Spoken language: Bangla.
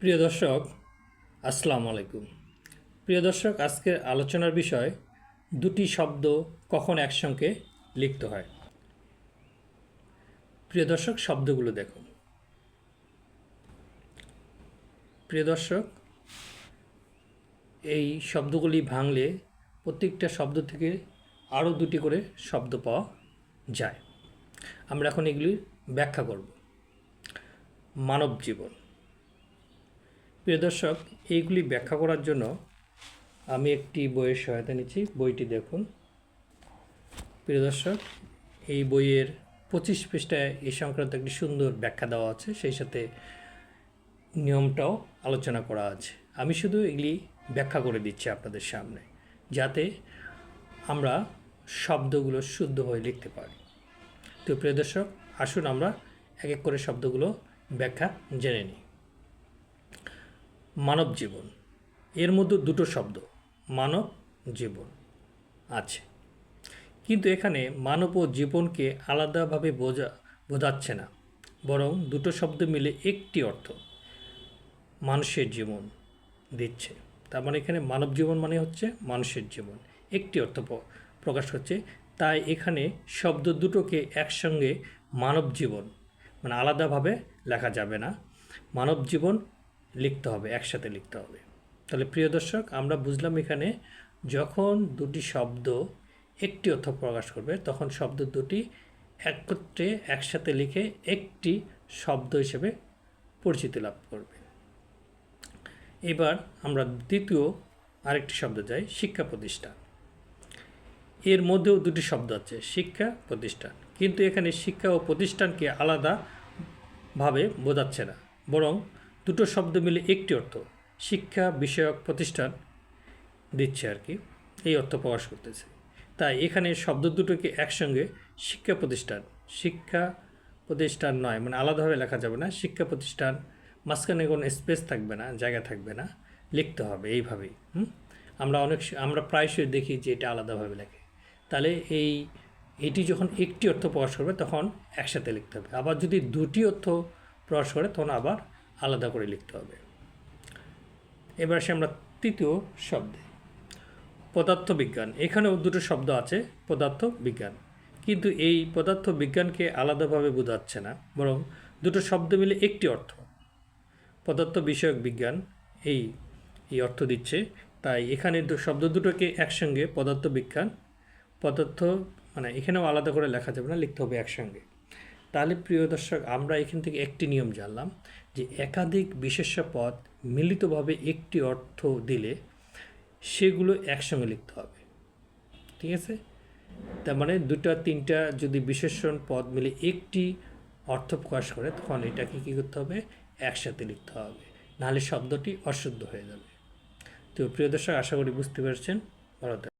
প্রিয় দর্শক, আসসালামু আলাইকুম। প্রিয় দর্শক, আজকের আলোচনার বিষয়, দুটি শব্দ কখন একসঙ্গে লিখত হয়? প্রিয় দর্শক, শব্দগুলো দেখুন। প্রিয় দর্শক, এই শব্দগুলি ভাঙলে প্রত্যেকটা শব্দ থেকে আরও দুটি করে শব্দ পাওয়া যায়। আমরা এখন এগুলির ব্যাখ্যা করব। মানব জীবন। প্রিয় দর্শক, এইগুলি ব্যাখ্যা করার জন্য আমি একটি বইয়ের সহায়তা নিচ্ছি। বইটি দেখুন। প্রিয় দর্শক, এই বইয়ের পঁচিশ পৃষ্ঠায় এই সংক্রান্ত একটি সুন্দর ব্যাখ্যা দেওয়া আছে। সেই সাথে নিয়মটাও আলোচনা করা আছে। আমি শুধু এগুলি ব্যাখ্যা করে দিচ্ছি আপনাদের সামনে, যাতে আমরা শব্দগুলো শুদ্ধ হয়ে লিখতে পারি। তো প্রিয় দর্শক, আসুন আমরা এক এক করে শব্দগুলো ব্যাখ্যা জেনে নিই। মানব জীবন। এর মধ্যে দুটো শব্দ, মানব জীবন আছে। কিন্তু এখানে মানব ও জীবনকে আলাদাভাবে বোঝা, বোঝাচ্ছে না, বরং দুটো শব্দ মিলে একটি অর্থ, মানুষের জীবন দিচ্ছে। তার মানে এখানে মানব জীবন মানে হচ্ছে মানুষের জীবন। একটি অর্থ প্রকাশ হচ্ছে, তাই এখানে শব্দ দুটোকে একসঙ্গে মানব জীবন মানে আলাদাভাবে লেখা যাবে না। মানব জীবন লিখতে হবে, একসাথে লিখতে হবে। তাহলে প্রিয় দর্শক, আমরা বুঝলাম এখানে যখন দুটি শব্দ একটি অর্থ প্রকাশ করবে, তখন শব্দ দুটি একত্রে একসাথে লিখে একটি শব্দ হিসেবে পরিচিতি লাভ করবে। এবার আমরা দ্বিতীয় আরেকটি শব্দ যাই, শিক্ষা প্রতিষ্ঠান। এর মধ্যেও দুটি শব্দ আছে, শিক্ষা প্রতিষ্ঠান। কিন্তু এখানে শিক্ষা ও প্রতিষ্ঠানকে আলাদাভাবে বোঝাচ্ছে না, বরং দুটো শব্দ মিলে একটি অর্থ, শিক্ষা বিষয়ক প্রতিষ্ঠান দিচ্ছে আর কি, এই অর্থ প্রকাশ করতেছে। তাই এখানে শব্দ দুটোকে একসঙ্গে শিক্ষা প্রতিষ্ঠান শিক্ষা প্রতিষ্ঠান নয় মানে আলাদাভাবে লেখা যাবে না, শিক্ষা প্রতিষ্ঠান, মাঝখানে কোনো স্পেস থাকবে না, জায়গা থাকবে না, লিখতে হবে এইভাবেই, হুম? আমরা অনেক আমরা প্রায়শই দেখি যে এটা আলাদাভাবে লেখে। তাহলে এই, এটি যখন একটি অর্থ প্রকাশ করবে তখন একসাথে লিখতে হবে। আবার যদি দুটি অর্থ প্রকাশ করে তখন আবার আলাদা করে লিখতে হবে। এবার আসি আমরা তৃতীয় শব্দে। পদার্থবিজ্ঞান। এখানেও দুটো শব্দ আছে পদার্থ বিজ্ঞান কিন্তু এই পদার্থ বিজ্ঞানকে আলাদাভাবে বোঝাচ্ছে না, বরং দুটো শব্দ মিলে একটি অর্থ। পদার্থ বিষয়ক বিজ্ঞান, এই এই অর্থ দিচ্ছে। তাই এখানে শব্দ দুটোকে একসঙ্গে পদার্থ বিজ্ঞান পদার্থ মানে এখানেও আলাদা করে লেখা যাবে না, লিখতে হবে একসঙ্গে। তাহলে প্রিয় দর্শক, আমরা এখান থেকে একটি নিয়ম জানলাম যে একাধিক বিশেষ্য পদ মিলিতভাবে একটি অর্থ দিলে সেগুলো একসঙ্গে লিখতে হবে। ঠিক আছে? তার মানে দুটা তিনটা যদি বিশেষণ পদ মিলে একটি অর্থ প্রকাশ করে, তখন এটাকে কী করতে হবে? একসাথে লিখতে হবে। নাহলে শব্দটি অশুদ্ধ হয়ে যাবে। তো প্রিয় দর্শক, আশা করি বুঝতে পেরেছেন। ভালো।